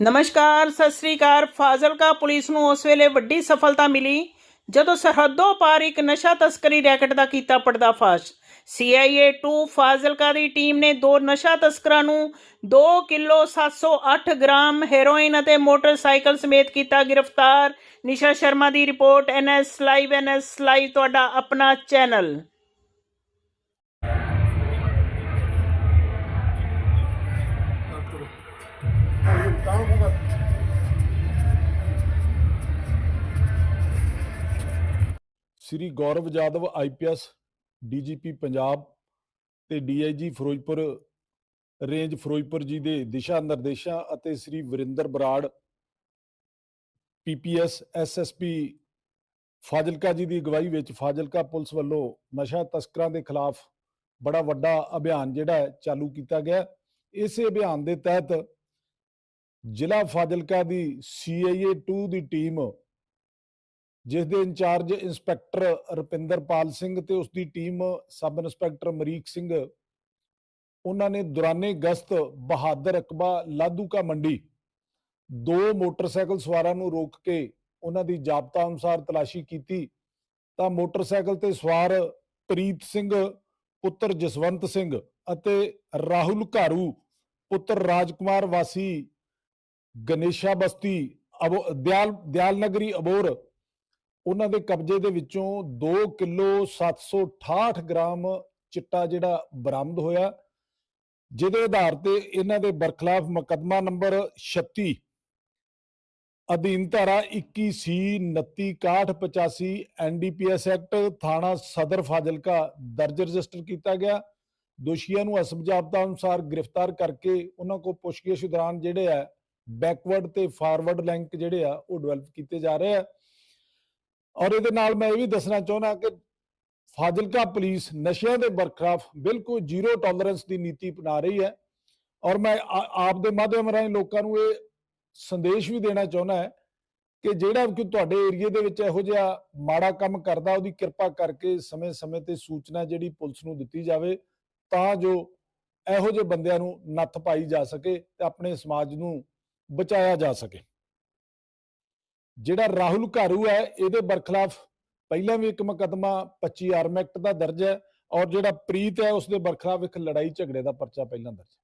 ਨਮਸਕਾਰ, ਸਤਿ ਸ੍ਰੀ ਅਕਾਲ। ਫਾਜ਼ਿਲਕਾ ਪੁਲਿਸ ਨੂੰ ਉਸ ਵੇਲੇ ਵੱਡੀ ਸਫਲਤਾ ਮਿਲੀ ਜਦੋਂ ਸਰਹੱਦੋਂ ਪਾਰ ਇੱਕ ਨਸ਼ਾ ਤਸਕਰੀ ਰੈਕਟ ਦਾ ਕੀਤਾ ਪਰਦਾਫਾਸ਼। CIA 2 ਫਾਜ਼ਿਲਕਾ ਦੀ ਟੀਮ ਨੇ ਦੋ ਨਸ਼ਾ ਤਸਕਰਾਂ ਨੂੰ 2 ਕਿਲੋ 708 ਗ੍ਰਾਮ ਹੈਰੋਇਨ ਅਤੇ ਮੋਟਰਸਾਈਕਲ ਸਮੇਤ ਕੀਤਾ ਗ੍ਰਿਫਤਾਰ। ਨਿਸ਼ਾ ਸ਼ਰਮਾ ਦੀ report NS live NS live ਤੁਹਾਡਾ ਆਪਣਾ channel. Shri Gaurav Yadav IPS DGP Punjab ਤੇ ਡੀਆਈਜੀ ਫਿਰੋਜ਼ਪੁਰ, ਰੇਂਜ ਫਿਰੋਜ਼ਪੁਰ ਜੀ ਦੇ ਦਿਸ਼ਾ ਨਿਰਦੇਸ਼ਾਂ ਅਤੇ ਸ੍ਰੀ ਵਰਿੰਦਰ ਬਰਾੜ ਪੀਪੀਐਸ ਐਸਐਸਪੀ ਫਾਜ਼ਿਲਕਾ ਜੀ ਦੀ ਅਗਵਾਈ ਵਿੱਚ ਫਾਜ਼ਿਲਕਾ ਪੁਲਿਸ ਵੱਲੋਂ ਨਸ਼ਾ ਤਸਕਰਾਂ ਦੇ ਖਿਲਾਫ ਬੜਾ ਵੱਡਾ ਅਭਿਆਨ ਜਿਹੜਾ ਹੈ ਚਾਲੂ ਕੀਤਾ ਗਿਆ। ਇਸੇ ਅਭਿਆਨ ਦੇ ਤਹਿਤ ਜ਼ਿਲ੍ਹਾ ਫਾਜ਼ਿਲਕਾ ਦੀ ਸੀਆਈਏ 2 ਦੀ ਟੀਮ ਜਿਸ ਦੇ ਇੰਚਾਰਜ ਇੰਸਪੈਕਟਰ ਰੁਪਿੰਦਰਪਾਲ ਸਿੰਘ ਤੇ ਉਸ ਦੀ team sub inspector Marik Singh, ਉਹਨਾਂ ਨੇ ਦੁਰਾਨੇ ਗਸ਼ਤ ਬਹਾਦਰ ਅਕਬਾ ਲਾਧੂਕਾ ਮੰਡੀ ਦੋ ਮੋਟਰਸਾਈਕਲ ਸਵਾਰਾਂ ਨੂੰ ਰੋਕ ਕੇ ਉਹਨਾਂ ਦੀ ਜਾਬਤਾ ਅਨੁਸਾਰ ਤਲਾਸ਼ੀ ਕੀਤੀ। ਤਾਂ ਮੋਟਰਸਾਈਕਲ ਤੇ ਸਵਾਰ ਪ੍ਰੀਤ ਸਿੰਘ, ਪੁੱਤਰ ਜਸਵੰਤ ਸਿੰਘ ਅਤੇ ਰਾਹੁਲ ਘਾਰੂ, ਪੁੱਤਰ ਰਾਜਕੁਮਾਰ ਵਾਸੀ ਗਣੇਸ਼ਾ ਬਸਤੀ, ਅਬੋ, ਦਿਆਲ ਦਿਆਲ ਨਗਰੀ ਅਬੋਰ ਉਹਨਾਂ ਦੇ ਕਬਜ਼ੇ ਦੇ ਵਿੱਚੋਂ 2 ਕਿਲੋ 768 ਗ੍ਰਾਮ ਚਿੱਟਾ ਜਿਹੜਾ ਬਰਾਮਦ ਹੋਇਆ, ਜਿਹਦੇ ਆਧਾਰ ਤੇ ਇਹਨਾਂ ਦੇ ਬਰਖਲਾਫ ਮੁਕੱਦਮਾ ਨੰਬਰ 36 ਅਧੀਨ ਧਾਰਾ 21 ਸੀ 29 6185 ਐਨਡੀਪੀਐਸ ਐਕਟ ਥਾਣਾ ਸਦਰ ਫਾਜ਼ਿਲਕਾ ਦਰਜ ਰਜਿਸਟਰ ਕੀਤਾ ਗਿਆ। ਦੋਸ਼ੀਆਂ ਨੂੰ ਅਸਬ ਜਾਬਤਾ ਅਨੁਸਾਰ ਗ੍ਰਿਫਤਾਰ ਕਰਕੇ ਉਹਨਾਂ ਕੋ ਪੁੱਛਗਿੱਛ ਦੌਰਾਨ ਜਿਹੜੇ ਆ ਬੈਕਵਰਡ ਤੇ ਫਾਰਵਰਡ ਲਿੰਕ ਜਿਹੜੇ ਆ, ਉਹ ਡਿਵੈਲਪ ਕੀਤੇ ਜਾ ਰਹੇ ਆ। ਔਰ ਇਹਦੇ ਨਾਲ ਮੈਂ ਇਹ ਵੀ ਦੱਸਣਾ ਚਾਹੁੰਦਾ ਕਿ ਫਾਜ਼ਿਲਕਾ ਪੁਲਿਸ ਨਸ਼ਿਆਂ ਦੇ ਬਰਖਲਾਫ ਬਿਲਕੁਲ ਜ਼ੀਰੋ ਟੋਲਰੈਂਸ ਦੀ ਨੀਤੀ ਅਪਣਾ ਰਹੀ ਹੈ। ਔਰ ਮੈਂ ਆਪ ਦੇ ਮਾਧਿਅਮ ਰਾਹੀਂ ਲੋਕਾਂ ਨੂੰ ਇਹ ਸੰਦੇਸ਼ ਵੀ ਦੇਣਾ ਚਾਹੁੰਦਾ ਹੈ ਕਿ ਜਿਹੜਾ ਕਿ ਤੁਹਾਡੇ ਏਰੀਏ ਦੇ ਵਿੱਚ ਇਹੋ ਜਿਹਾ ਮਾੜਾ ਕੰਮ ਕਰਦਾ, ਉਹਦੀ ਕਿਰਪਾ ਕਰਕੇ ਸਮੇਂ-ਸਮੇਂ ਤੇ ਸੂਚਨਾ ਜਿਹੜੀ ਪੁਲਿਸ ਨੂੰ ਦਿੱਤੀ ਜਾਵੇ ਤਾਂ ਜੋ ਇਹੋ ਜਿਹੇ ਬੰਦਿਆਂ ਨੂੰ ਨੱਥ ਪਾਈ ਜਾ ਸਕੇ ਤੇ ਆਪਣੇ ਸਮਾਜ ਨੂੰ ਬਚਾਇਆ ਜਾ ਸਕੇ। ਜਿਹੜਾ ਰਾਹੁਲ ਘਾਰੂ ਹੈ, ਇਹਦੇ ਬਰਖਲਾਫ ਪਹਿਲਾਂ ਵੀ ਇੱਕ ਮੁਕੱਦਮਾ 25 ਆਰਮ ਐਕਟ ਦਾ ਦਰਜ ਹੈ ਔਰ ਜਿਹੜਾ ਪ੍ਰੀਤ ਹੈ ਉਸ ਦੇ ਬਰਖਲਾਫ ਇੱਕ ਲੜਾਈ ਝਗੜੇ ਦਾ ਪਰਚਾ ਪਹਿਲਾਂ ਦਰਜ